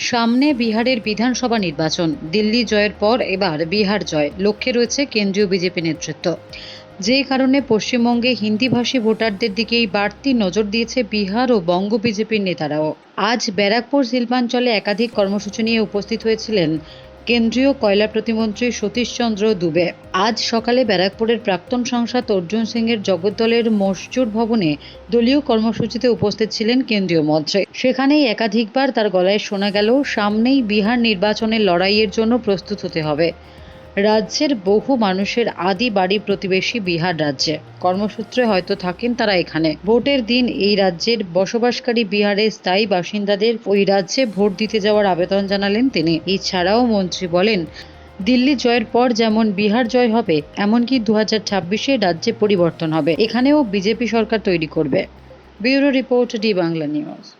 সামনে বিহারের বিধানসভা নির্বাচন। দিল্লি জয়ের পর এবার বিহার জয়। লক্ষ্যে রয়েছে কেন্দ্রীয় বিজেপি নেতৃত্ব। যে কারণে পশ্চিমবঙ্গে হিন্দিভাষী ভোটারদের দিকেই বাড়তি নজর দিয়েছে বিহার ও বঙ্গ বিজেপির নেতারাও। আজ ব্যারাকপুর, শিল্পাঞ্চলে একাধিক কর্মসূচি নিয়ে উপস্থিত হয়েছিলেন কেন্দ্রীয় কয়লা প্রতিমন্ত্রী সতীশচন্দ্র দুবে। আজ সকালে ব্যারাকপুরের প্রাক্তন সাংসদ অর্জুন সিংয়ের জগদ্দলের মসজুর ভবনে দলীয় কর্মসূচিতে উপস্থিত ছিলেন কেন্দ্রীয় মন্ত্রী। সেখানেই একাধিকবার তার গলায় শোনা গেল, সামনেই বিহার নির্বাচনের লড়াইয়ের জন্য প্রস্তুত হতে হবে। রাজ্যের বহু মানুষের আদি বাড়ি প্রতিবেশী বিহার রাজ্যে। কর্মসূত্রে হয়তো থাকেন তারা এখানে। ভোটের দিন এই রাজ্যের বসবাসকারী বিহারের স্থায়ী বাসিন্দাদের ওই রাজ্যে ভোট দিতে যাওয়ার আবেদন জানালেন তিনি। এছাড়াও মন্ত্রী বলেন, দিল্লি জয়ের পর যেমন বিহার জয় হবে, এমনকি দু হাজার ছাব্বিশে রাজ্যে পরিবর্তন হবে। এখানেও বিজেপি সরকার তৈরি করবে। Bureau report D Bangla news.